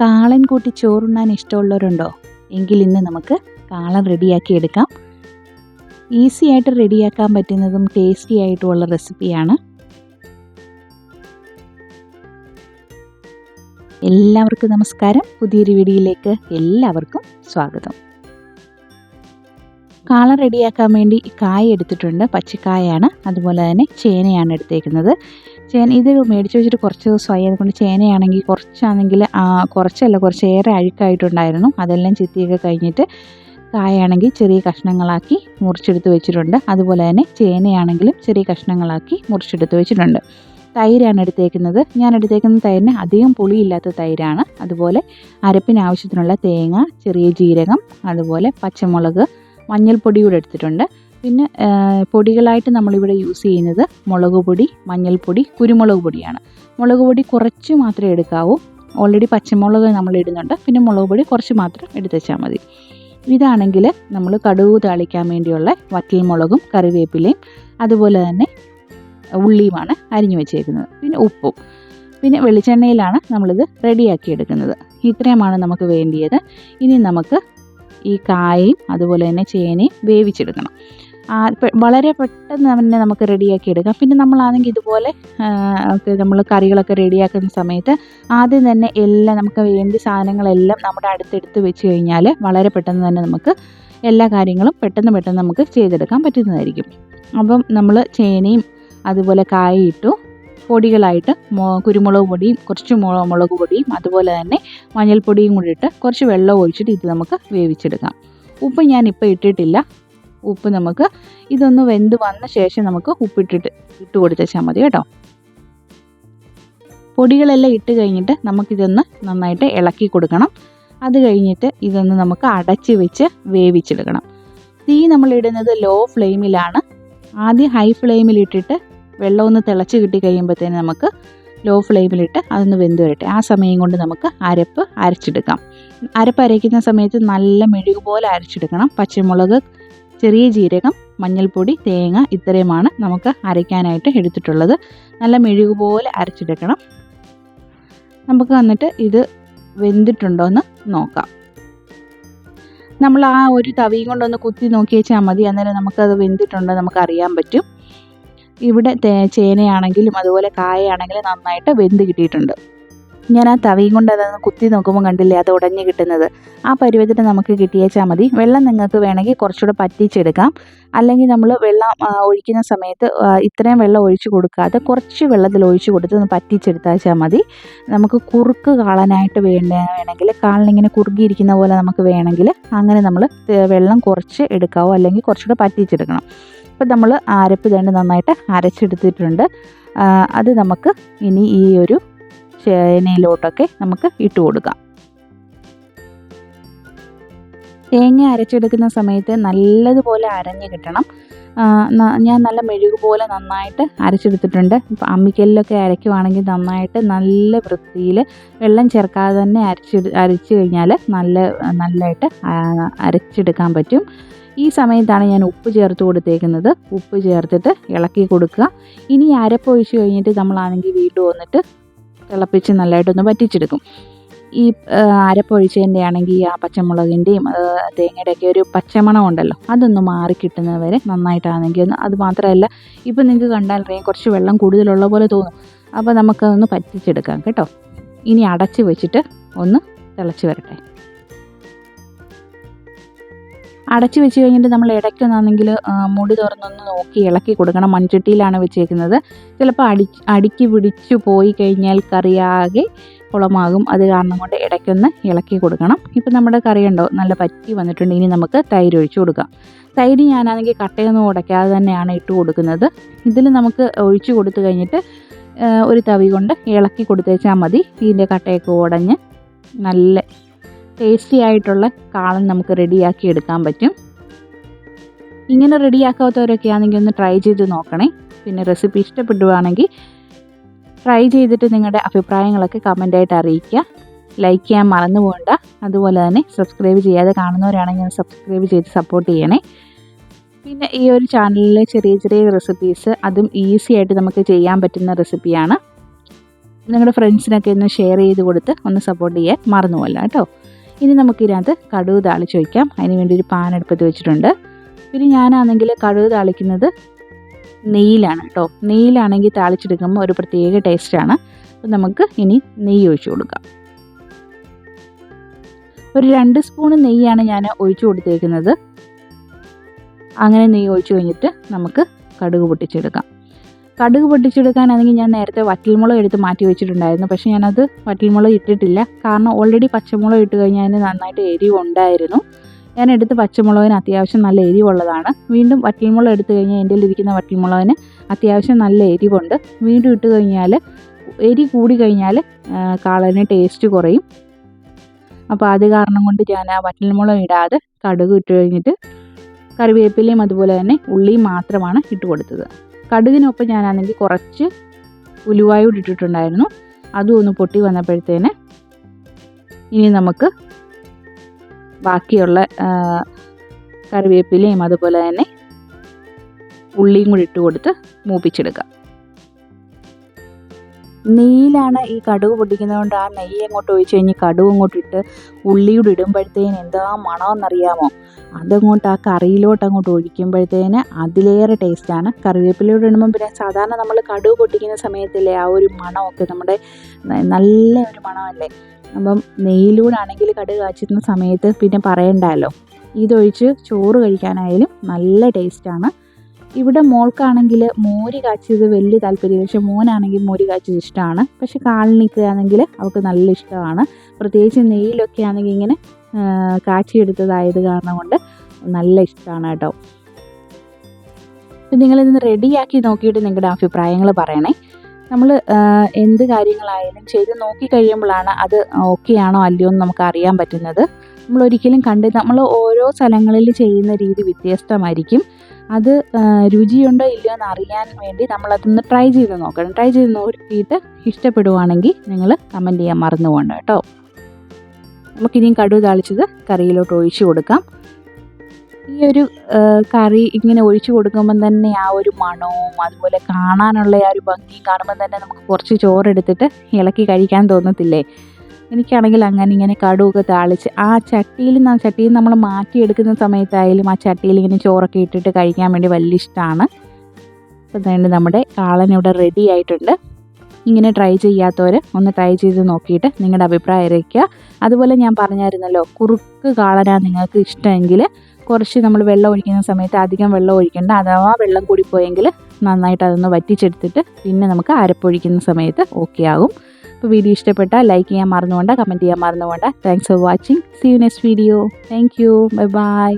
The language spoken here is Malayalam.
കാളൻ കൂട്ടി ചോറുണ്ണാൻ ഇഷ്ടമുള്ളവരുണ്ടോ? എങ്കിൽ ഇന്ന് നമുക്ക് കാളൻ റെഡിയാക്കി എടുക്കാം. ഈസി ആയിട്ട് റെഡിയാക്കാൻ പറ്റുന്നതും ടേസ്റ്റി ആയിട്ടുമുള്ള റെസിപ്പിയാണ്. എല്ലാവർക്കും നമസ്കാരം. പുതിയൊരു വീഡിയോയിലേക്ക് എല്ലാവർക്കും സ്വാഗതം. കാള റെഡിയാക്കാൻ വേണ്ടി കായ എടുത്തിട്ടുണ്ട്. പച്ചക്കായാണ്. അതുപോലെ തന്നെ ചേനയാണ് എടുത്തേക്കുന്നത്. ചേന ഇത് മേടിച്ച് വെച്ചിട്ട് കുറച്ച് ദിവസമായി അതുകൊണ്ട് ചേനയാണെങ്കിൽ കുറച്ചാണെങ്കിൽ കുറച്ചല്ല കുറച്ചേറെ അഴുക്കായിട്ടുണ്ടായിരുന്നു. അതെല്ലാം ചെത്തിയൊക്കെ കഴിഞ്ഞിട്ട് കായാണെങ്കിൽ ചെറിയ കഷ്ണങ്ങളാക്കി മുറിച്ചെടുത്ത് വെച്ചിട്ടുണ്ട്. അതുപോലെ തന്നെ ചേനയാണെങ്കിലും ചെറിയ കഷ്ണങ്ങളാക്കി മുറിച്ചെടുത്ത് വെച്ചിട്ടുണ്ട്. തൈരാണ് എടുത്തേക്കുന്നത്. ഞാൻ എടുത്തേക്കുന്ന തൈരിന് അധികം പുളിയില്ലാത്ത തൈരാണ്. അതുപോലെ അരപ്പിന് ആവശ്യത്തിനുള്ള തേങ്ങ ചെറിയ ജീരകം അതുപോലെ പച്ചമുളക് മഞ്ഞൾപ്പൊടി കൂടെ എടുത്തിട്ടുണ്ട്. പിന്നെ പൊടികളായിട്ട് നമ്മളിവിടെ യൂസ് ചെയ്യുന്നത് മുളക് പൊടി മഞ്ഞൾപ്പൊടി കുരുമുളക് പൊടിയാണ്. മുളക് പൊടി കുറച്ച് മാത്രമേ എടുക്കാവൂ. ഓൾറെഡി പച്ചമുളക് നമ്മൾ ഇടുന്നുണ്ട്. പിന്നെ മുളക് പൊടി കുറച്ച് മാത്രം എടുത്ത് വെച്ചാൽ മതി. ഇതാണെങ്കിൽ നമ്മൾ കടുക് താളിക്കാൻ വേണ്ടിയുള്ള വറ്റൽ മുളകും കറിവേപ്പിലയും അതുപോലെ തന്നെ ഉള്ളിയുമാണ് അരിഞ്ഞു വെച്ചേക്കുന്നത്. പിന്നെ ഉപ്പും. പിന്നെ വെളിച്ചെണ്ണയിലാണ് നമ്മളിത് റെഡിയാക്കി എടുക്കുന്നത്. ഇത്രയുമാണ് നമുക്ക് വേണ്ടിയത്. ഇനി നമുക്ക് ഈ കായയും അതുപോലെ തന്നെ ചേനയും വേവിച്ചെടുക്കണം. വളരെ പെട്ടെന്ന് തന്നെ നമുക്ക് റെഡിയാക്കി എടുക്കാം. പിന്നെ നമ്മളാണെങ്കിൽ ഇതുപോലെ നമ്മൾ കറികളൊക്കെ റെഡിയാക്കുന്ന സമയത്ത് ആദ്യം തന്നെ എല്ലാം നമുക്ക് വേണ്ട സാധനങ്ങളെല്ലാം നമ്മുടെ അടുത്തെടുത്ത് വെച്ച് കഴിഞ്ഞാൽ വളരെ പെട്ടെന്ന് തന്നെ നമുക്ക് എല്ലാ കാര്യങ്ങളും പെട്ടെന്ന് പെട്ടെന്ന് നമുക്ക് ചെയ്തെടുക്കാൻ പറ്റുന്നതായിരിക്കും. അപ്പം നമ്മൾ ചേനയും അതുപോലെ കായയിട്ടു പൊടികളായിട്ട് കുരുമുളക് പൊടിയും കുറച്ച് മുളക് പൊടിയും അതുപോലെ തന്നെ മഞ്ഞൾപ്പൊടിയും കൂടി ഇട്ട് കുറച്ച് വെള്ളം ഒഴിച്ചിട്ട് ഇത് നമുക്ക് വേവിച്ചെടുക്കാം. ഉപ്പ് ഞാൻ ഇപ്പോൾ ഇട്ടിട്ടില്ല. ഉപ്പ് നമുക്ക് ഇതൊന്ന് വെന്ത് വന്ന ശേഷം നമുക്ക് ഉപ്പിട്ടിട്ട് ഇട്ട് കൊടുത്തേച്ചാൽ മതി കേട്ടോ. പൊടികളെല്ലാം ഇട്ട് കഴിഞ്ഞിട്ട് നമുക്കിതൊന്ന് നന്നായിട്ട് ഇളക്കി കൊടുക്കണം. അത് കഴിഞ്ഞിട്ട് ഇതൊന്ന് നമുക്ക് അടച്ച് വെച്ച് വേവിച്ചെടുക്കണം. തീ നമ്മൾ ഇടുന്നത് ലോ ഫ്ലെയിമിലാണ്. ആദ്യം ഹൈ ഫ്ലെയിമിൽ ഇട്ടിട്ട് വെള്ളം ഒന്ന് തിളച്ച് കിട്ടി കഴിയുമ്പോഴത്തേന് നമുക്ക് ലോ ഫ്ലെയിമിലിട്ട് അതൊന്ന് വെന്ത് വരട്ടെ. ആ സമയം കൊണ്ട് നമുക്ക് അരപ്പ് അരച്ചെടുക്കാം. അരപ്പ് അരയ്ക്കുന്ന സമയത്ത് നല്ല മെഴുക് പോലെ അരച്ചെടുക്കണം. പച്ചമുളക് ചെറിയ ജീരകം മഞ്ഞൾപ്പൊടി തേങ്ങ ഇത്രയുമാണ് നമുക്ക് അരയ്ക്കാനായിട്ട് എടുത്തിട്ടുള്ളത്. നല്ല മെഴുകു പോലെ അരച്ചെടുക്കണം. നമുക്ക് വന്നിട്ട് ഇത് വെന്തിട്ടുണ്ടോ എന്ന് നോക്കാം. നമ്മൾ ആ ഒരു തവിയും കൊണ്ടൊന്ന് കുത്തി നോക്കി വെച്ചാൽ മതി. അന്നേരം നമുക്കത് വെന്തിട്ടുണ്ടോ നമുക്ക് അറിയാൻ പറ്റും. ഇവിടെ ചേനയാണെങ്കിലും അതുപോലെ കായയാണെങ്കിലും നന്നായിട്ട് വെന്ത് കിട്ടിയിട്ടുണ്ട്. ഞാൻ ആ തവിയും കൊണ്ട് അതൊന്ന് കുത്തി നോക്കുമ്പോൾ കണ്ടില്ലേ അത് ഉടഞ്ഞു കിട്ടുന്നത്. ആ പരുവത്തിന് നമുക്ക് കിട്ടിയേച്ചാൽ മതി. വെള്ളം നിങ്ങൾക്ക് വേണമെങ്കിൽ കുറച്ചുകൂടെ പറ്റിച്ചെടുക്കാം. അല്ലെങ്കിൽ നമ്മൾ വെള്ളം ഒഴിക്കുന്ന സമയത്ത് ഇത്രയും വെള്ളം ഒഴിച്ചു കൊടുക്കാതെ കുറച്ച് വെള്ളത്തിൽ ഒഴിച്ചു കൊടുത്ത് ഒന്ന് പറ്റിച്ചെടുത്താച്ചാൽ മതി. നമുക്ക് കുറുക്ക് കാളനായിട്ട് വേണ്ട വേണമെങ്കിൽ കാളിനിങ്ങനെ കുറുകിയിരിക്കുന്ന പോലെ നമുക്ക് വേണമെങ്കിൽ അങ്ങനെ നമ്മൾ വെള്ളം കുറച്ച് എടുക്കാവോ? അല്ലെങ്കിൽ കുറച്ചുകൂടെ പറ്റിച്ചെടുക്കണം. ഇപ്പം നമ്മൾ അരപ്പ് തന്നെ നന്നായിട്ട് അരച്ചെടുത്തിട്ടുണ്ട്. അത് നമുക്ക് ഇനി ഈ ഒരു ചേനയിലോട്ടൊക്കെ നമുക്ക് ഇട്ട് കൊടുക്കാം. തേങ്ങ അരച്ചെടുക്കുന്ന സമയത്ത് നല്ലതുപോലെ അരഞ്ഞ് കിട്ടണം. ഞാൻ നല്ല മെഴുക് പോലെ നന്നായിട്ട് അരച്ചെടുത്തിട്ടുണ്ട്. ഇപ്പം അമ്മിക്കല്ലിലൊക്കെ അരയ്ക്കുവാണെങ്കിൽ നന്നായിട്ട് നല്ല വൃത്തിയിൽ വെള്ളം ചേർക്കാതെ തന്നെ അരച്ച് അരച്ച് കഴിഞ്ഞാൽ നല്ല നല്ലതായിട്ട് അരച്ചെടുക്കാൻ പറ്റും. ഈ സമയത്താണ് ഞാൻ ഉപ്പ് ചേർത്ത് കൊടുത്തേക്കുന്നത്. ഉപ്പ് ചേർത്തിട്ട് ഇളക്കി കൊടുക്കുക. ഇനി അരപ്പൊഴിച്ച് കഴിഞ്ഞിട്ട് നമ്മളാണെങ്കിൽ വീട്ടിൽ വന്നിട്ട് തിളപ്പിച്ച് നല്ലതായിട്ടൊന്ന് വറ്റിച്ചെടുക്കും. ഈ അരപ്പൊഴിച്ചതിന്റെ ആണെങ്കിൽ ആ പച്ചമുളകിന്റെയും തേങ്ങയുടെയൊക്കെ ഒരു പച്ചമണം ഉണ്ടല്ലോ അതൊന്ന് മാറി കിട്ടുന്നത് വരെ നന്നായിട്ടാണെങ്കിൽ ഒന്ന് അത് മാത്രമല്ല ഇപ്പം നിങ്ങൾക്ക് കണ്ടാൽ അറിയാം കുറച്ച് വെള്ളം കൂടുതലുള്ള പോലെ തോന്നും. അപ്പോൾ നമുക്കതൊന്ന് പറ്റിച്ചെടുക്കാം കേട്ടോ. ഇനി അടച്ച് വെച്ചിട്ട് ഒന്ന് തിളച്ച് വരട്ടെ. അടച്ച് വെച്ച് കഴിഞ്ഞിട്ട് നമ്മൾ ഇടയ്ക്കൊന്നാണെങ്കിൽ മുടി തുറന്നൊന്ന് നോക്കി ഇളക്കി കൊടുക്കണം. മൺചട്ടിയിലാണ് വെച്ചേക്കുന്നത്. ചിലപ്പോൾ അടി അടുക്കി പിടിച്ചു പോയി കഴിഞ്ഞാൽ കറിയാകെ കുളമാകും. അത് കാരണം കൊണ്ട് ഇടയ്ക്കൊന്ന് ഇളക്കി കൊടുക്കണം. ഇപ്പം നമ്മുടെ കറി ഉണ്ടോ നല്ല പറ്റി വന്നിട്ടുണ്ട്. ഇനി നമുക്ക് തൈര് ഒഴിച്ചു കൊടുക്കാം. തൈര് ഞാനാണെങ്കിൽ കട്ടയൊന്നും ഉടയ്ക്കാതെ തന്നെയാണ് ഇട്ട് കൊടുക്കുന്നത്. ഇതിൽ നമുക്ക് ഒഴിച്ചു കൊടുത്തു കഴിഞ്ഞിട്ട് ഒരു തവി കൊണ്ട് ഇളക്കി കൊടുത്തേച്ചാൽ മതി. ഇതിന്റെ കട്ടയൊക്കെ ഉടഞ്ഞ് നല്ല ടേസ്റ്റി ആയിട്ടുള്ള കാളൻ നമുക്ക് റെഡിയാക്കി എടുക്കാൻ പറ്റും. ഇങ്ങനെ റെഡിയാക്കാത്തവരൊക്കെ ആണെങ്കിൽ ഒന്ന് ട്രൈ ചെയ്ത് നോക്കണേ. പിന്നെ റെസിപ്പി ഇഷ്ടപ്പെടുവാണെങ്കിൽ ട്രൈ ചെയ്തിട്ട് നിങ്ങളുടെ അഭിപ്രായങ്ങളൊക്കെ കമന്റായിട്ട് അറിയിക്കുക. ലൈക്ക് ചെയ്യാൻ മറന്നു പോകണ്ട. അതുപോലെ തന്നെ സബ്സ്ക്രൈബ് ചെയ്യാതെ കാണുന്നവരാണെങ്കിൽ ഒന്ന് സബ്സ്ക്രൈബ് ചെയ്ത് സപ്പോർട്ട് ചെയ്യണേ. പിന്നെ ഈ ഒരു ചാനലിലെ ചെറിയ ചെറിയ റെസിപ്പീസ് അതും ഈസി ആയിട്ട് നമുക്ക് ചെയ്യാൻ പറ്റുന്ന റെസിപ്പിയാണ് നിങ്ങളുടെ ഫ്രണ്ട്സിനൊക്കെ ഒന്ന് ഷെയർ ചെയ്ത് കൊടുത്ത് ഒന്ന് സപ്പോർട്ട് ചെയ്യാൻ മറന്നുപോല്ല കേട്ടോ. ഇനി നമുക്ക് ഇതിനകത്ത് കടുക് താളിച്ച് വയ്ക്കാം അതിന് വേണ്ടി ഒരു പാൻ അടുപ്പത്ത് വെച്ചിട്ടുണ്ട്. പിന്നെ ഞാനാണെങ്കിൽ കടുക് താളിക്കുന്നത് നെയ്യിലാണ് കേട്ടോ നെയ്യിലാണെങ്കിൽ താളിച്ചെടുക്കുമ്പോൾ ഒരു പ്രത്യേക ടേസ്റ്റാണ് അപ്പോൾ നമുക്ക് ഇനി നെയ്യ് ഒഴിച്ചു കൊടുക്കാം. ഒരു രണ്ട് സ്പൂൺ നെയ്യാണ് ഞാൻ ഒഴിച്ചു കൊടുത്തേക്കുന്നത്. അങ്ങനെ നെയ്യ് ഒഴിച്ചു കഴിഞ്ഞിട്ട് നമുക്ക് കടുക് പൊട്ടിച്ചെടുക്കാം. കടുക് പൊട്ടിച്ചെടുക്കാനാണെങ്കിൽ ഞാൻ നേരത്തെ വറ്റൽമുളക് എടുത്ത് മാറ്റി വെച്ചിട്ടുണ്ടായിരുന്നു. പക്ഷേ ഞാനത് വറ്റൽമുളക് ഇട്ടിട്ടില്ല. കാരണം ഓൾറെഡി പച്ചമുളക് ഇട്ട് കഴിഞ്ഞാൽ അതിന് നന്നായിട്ട് എരിവ് ഉണ്ടായിരുന്നു. ഞാൻ എടുത്ത് പച്ചമുളകിന് അത്യാവശ്യം നല്ല എരിവുള്ളതാണ്. വീണ്ടും വറ്റൽമുളക് എടുത്തു കഴിഞ്ഞാൽ എന്റെ ഇരിക്കുന്ന വറ്റൽമുളകിന് അത്യാവശ്യം നല്ല എരിവുണ്ട്. വീണ്ടും ഇട്ട് കഴിഞ്ഞാൽ എരി കൂടി കഴിഞ്ഞാൽ കാളന് ടേസ്റ്റ് കുറയും. അപ്പോൾ അത് കാരണം കൊണ്ട് ഞാൻ ആ വറ്റൽമുളക് ഇടാതെ കടുക് ഇട്ട് കഴിഞ്ഞിട്ട് കറിവേപ്പിലയും അതുപോലെ തന്നെ ഉള്ളിയും മാത്രമാണ് ഇട്ട് കൊടുത്തത്. കടുകിനൊപ്പം ഞാനാണെങ്കിൽ കുറച്ച് ഉലുവായൂട് ഇട്ടിട്ടുണ്ടായിരുന്നു. അതും ഒന്ന് പൊട്ടി വന്നപ്പോഴത്തേന് ഇനി നമുക്ക് ബാക്കിയുള്ള കറിവേപ്പിലയും അതുപോലെ തന്നെ ഉള്ളിയും കൂടി ഇട്ട് കൊടുത്ത് മൂപ്പിച്ചെടുക്കാം. നെയ്യിലാണ് ഈ കടുക് പൊട്ടിക്കുന്നതുകൊണ്ട് ആ നെയ്യ് അങ്ങോട്ട് ഒഴിച്ച് കഴിഞ്ഞ് അങ്ങോട്ട് ഇട്ട് ഉള്ളിയോട് ഇടുമ്പോഴത്തേന് എന്താ മണമെന്നറിയാമോ? അതങ്ങോട്ട് ആ കറിയിലോട്ട് അങ്ങോട്ട് ഒഴിക്കുമ്പോഴത്തേന് അതിലേറെ ടേസ്റ്റാണ് കറിവേപ്പിലയോട് ഇടുമ്പം പിന്നെ സാധാരണ നമ്മൾ കടുക് പൊട്ടിക്കുന്ന സമയത്തില്ലേ ആ ഒരു മണമൊക്കെ നമ്മുടെ നല്ല ഒരു മണമല്ലേ? അപ്പം നെയ്യിലൂടെ ആണെങ്കിൽ കടുക് കാച്ചുന്ന സമയത്ത് പിന്നെ പറയണ്ടല്ലോ ഇതൊഴിച്ച് ചോറ് കഴിക്കാനായാലും നല്ല ടേസ്റ്റാണ് ഇവിടെ മോൾക്കാണെങ്കിൽ മോരി കാച്ചിയത് വലിയ താല്പര്യം പക്ഷെ മോനാണെങ്കിൽ മോരി കാച്ചിയത് ഇഷ്ടമാണ് പക്ഷെ കാളിൽ ആണെങ്കിൽ അവൾക്ക് നല്ല ഇഷ്ടമാണ്. പ്രത്യേകിച്ച് നെയ്യിലൊക്കെ ആണെങ്കിൽ ഇങ്ങനെ കാച്ചിയെടുത്തതായത് കാരണം കൊണ്ട് നല്ല ഇഷ്ടമാണ് കേട്ടോ. അപ്പം നിങ്ങളിന്ന് റെഡിയാക്കി നോക്കിയിട്ട് നിങ്ങളുടെ അഭിപ്രായങ്ങൾ പറയണേ. നമ്മൾ എന്ത് കാര്യങ്ങളായാലും ചെയ്ത് നോക്കി കഴിയുമ്പോഴാണ് അത് ഓക്കെ ആണോ അല്ലയോ എന്ന് നമുക്ക് അറിയാൻ പറ്റുന്നത്. നമ്മൾ ഒരിക്കലും കണ്ട് നമ്മൾ ഓരോ സ്ഥലങ്ങളിൽ ചെയ്യുന്ന രീതി വ്യത്യസ്തമായിരിക്കും. അത് രുചിയുണ്ടോ ഇല്ലയോ എന്ന് അറിയാൻ വേണ്ടി നമ്മളതൊന്ന് ട്രൈ ചെയ്ത് നോക്കണം. ട്രൈ ചെയ്ത് നോക്കിയിട്ട് ഇഷ്ടപ്പെടുവാണെങ്കിൽ നിങ്ങൾ കമന്റ് ചെയ്യാൻ മറന്നു പോകണ്ട കേട്ടോ. നമുക്കിനിയും കടുക് താളിച്ചത് കറിയിലോട്ട് ഒഴിച്ചു കൊടുക്കാം. ഈ ഒരു കറി ഇങ്ങനെ ഒഴിച്ചു കൊടുക്കുമ്പം തന്നെ ആ ഒരു മണവും അതുപോലെ കാണാനുള്ള ആ ഒരു ഭംഗിയും കാണുമ്പോൾ തന്നെ നമുക്ക് കുറച്ച് ചോറെടുത്തിട്ട് ഇളക്കി കഴിക്കാൻ തോന്നത്തില്ലേ? എനിക്കാണെങ്കിൽ അങ്ങനെ ഇങ്ങനെ കടുവൊക്കെ താളിച്ച് ആ ചട്ടിയിൽ ചട്ടിയിൽ നമ്മൾ മാറ്റിയെടുക്കുന്ന സമയത്തായാലും ആ ചട്ടിയിൽ ഇങ്ങനെ ചോറൊക്കെ ഇട്ടിട്ട് കഴിക്കാൻ വേണ്ടി വലിയ ഇഷ്ടമാണ്. അപ്പം തന്നെ നമ്മുടെ കാളൻ ഇവിടെ റെഡി ആയിട്ടുണ്ട്. ഇങ്ങനെ ട്രൈ ചെയ്യാത്തവർ ഒന്ന് ട്രൈ ചെയ്ത് നോക്കിയിട്ട് നിങ്ങളുടെ അഭിപ്രായം അറിയിക്കുക. അതുപോലെ ഞാൻ പറഞ്ഞായിരുന്നല്ലോ കുറുക്ക് കാളന നിങ്ങൾക്ക് ഇഷ്ടമെങ്കിൽ കുറച്ച് നമ്മൾ വെള്ളം ഒഴിക്കുന്ന സമയത്ത് അധികം വെള്ളം ഒഴിക്കേണ്ട. അഥവാ വെള്ളം കൂടിപ്പോയെങ്കിൽ നന്നായിട്ട് അതൊന്ന് വറ്റിച്ചെടുത്തിട്ട് പിന്നെ നമുക്ക് അരപ്പൊഴിക്കുന്ന സമയത്ത് ഓക്കെ ആകും. അപ്പോൾ വീഡിയോ ഇഷ്ടപ്പെട്ടാൽ ലൈക്ക് ചെയ്യാൻ മറന്നുകൊണ്ട് കമന്റ് ചെയ്യാൻ മറന്നുകൊണ്ട് thanks for watching see you next video thank you bye bye